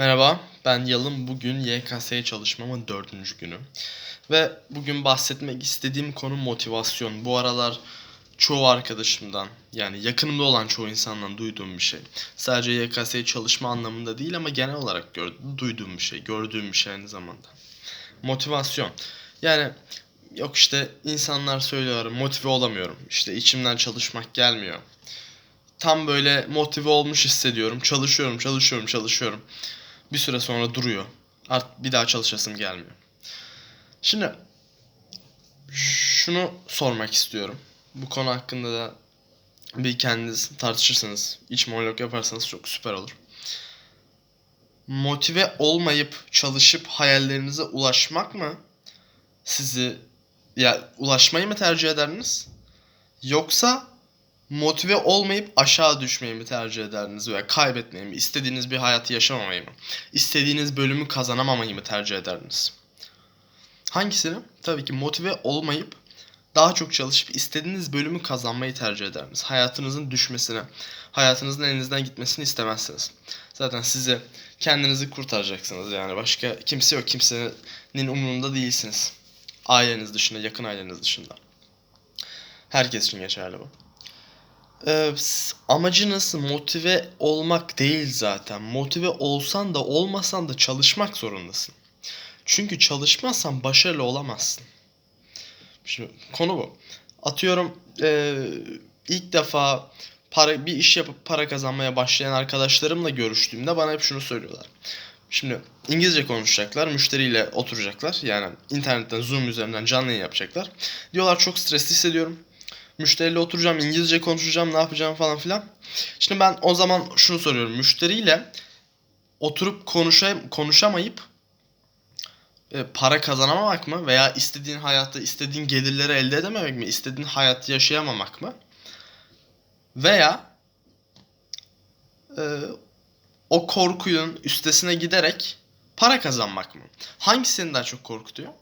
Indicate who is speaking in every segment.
Speaker 1: Merhaba, ben Yalın. Bugün YKS'ye çalışmamın dördüncü günü. Ve bugün bahsetmek istediğim konu motivasyon. Bu aralar çoğu arkadaşımdan, yani yakınımda olan çoğu insandan duyduğum bir şey. Sadece YKS'ye çalışma anlamında değil ama genel olarak gör, duyduğum bir şey, gördüğüm bir şey aynı zamanda. Motivasyon. Yani yok işte insanlar söylüyor motive olamıyorum. İşte içimden çalışmak gelmiyor. Tam böyle motive olmuş hissediyorum. Çalışıyorum, çalışıyorum, çalışıyorum bir süre sonra duruyor. Art bir daha çalışasım gelmiyor. Şimdi şunu sormak istiyorum. Bu konu hakkında da bir kendiniz tartışırsanız, iç monolog yaparsanız çok süper olur. Motive olmayıp çalışıp hayallerinize ulaşmak mı sizi ya ulaşmayı mı tercih ederdiniz? Yoksa motive olmayıp aşağı düşmeyi mi tercih ederdiniz veya kaybetmeyi mi? İstediğiniz bir hayatı yaşamamayı mı? İstediğiniz bölümü kazanamamayı mı tercih ederdiniz? Hangisini? Tabii ki motive olmayıp daha çok çalışıp istediğiniz bölümü kazanmayı tercih ederdiniz. Hayatınızın düşmesini, hayatınızın elinizden gitmesini istemezsiniz. Zaten size kendinizi kurtaracaksınız yani. Başka kimse yok. Kimsenin umurunda değilsiniz. Aileniz dışında, yakın aileniz dışında. Herkes için geçerli bu. Ee, s- amacınız motive olmak değil zaten. Motive olsan da olmasan da çalışmak zorundasın. Çünkü çalışmazsan başarılı olamazsın. Şimdi konu bu. Atıyorum ee, ilk defa para bir iş yapıp para kazanmaya başlayan arkadaşlarımla görüştüğümde bana hep şunu söylüyorlar. Şimdi İngilizce konuşacaklar, müşteriyle oturacaklar. Yani internetten Zoom üzerinden canlı yayın yapacaklar. Diyorlar çok stresli hissediyorum. Müşteriyle oturacağım, İngilizce konuşacağım, ne yapacağım falan filan. Şimdi ben o zaman şunu soruyorum. Müşteriyle oturup konuşa, konuşamayıp e, para kazanamamak mı? Veya istediğin hayatta istediğin gelirleri elde edememek mi? İstediğin hayatı yaşayamamak mı? Veya e, o korkuyun üstesine giderek para kazanmak mı? Hangisi daha çok korkutuyor?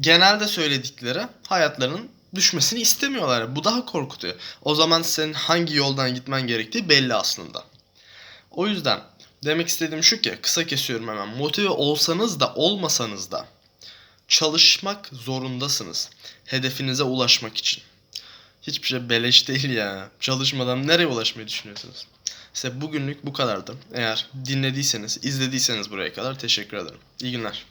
Speaker 1: Genelde söyledikleri hayatlarının düşmesini istemiyorlar. Bu daha korkutuyor. O zaman senin hangi yoldan gitmen gerektiği belli aslında. O yüzden demek istediğim şu ki kısa kesiyorum hemen. Motive olsanız da olmasanız da çalışmak zorundasınız. Hedefinize ulaşmak için. Hiçbir şey beleş değil ya. Çalışmadan nereye ulaşmayı düşünüyorsunuz? İşte bugünlük bu kadardı. Eğer dinlediyseniz, izlediyseniz buraya kadar teşekkür ederim. İyi günler.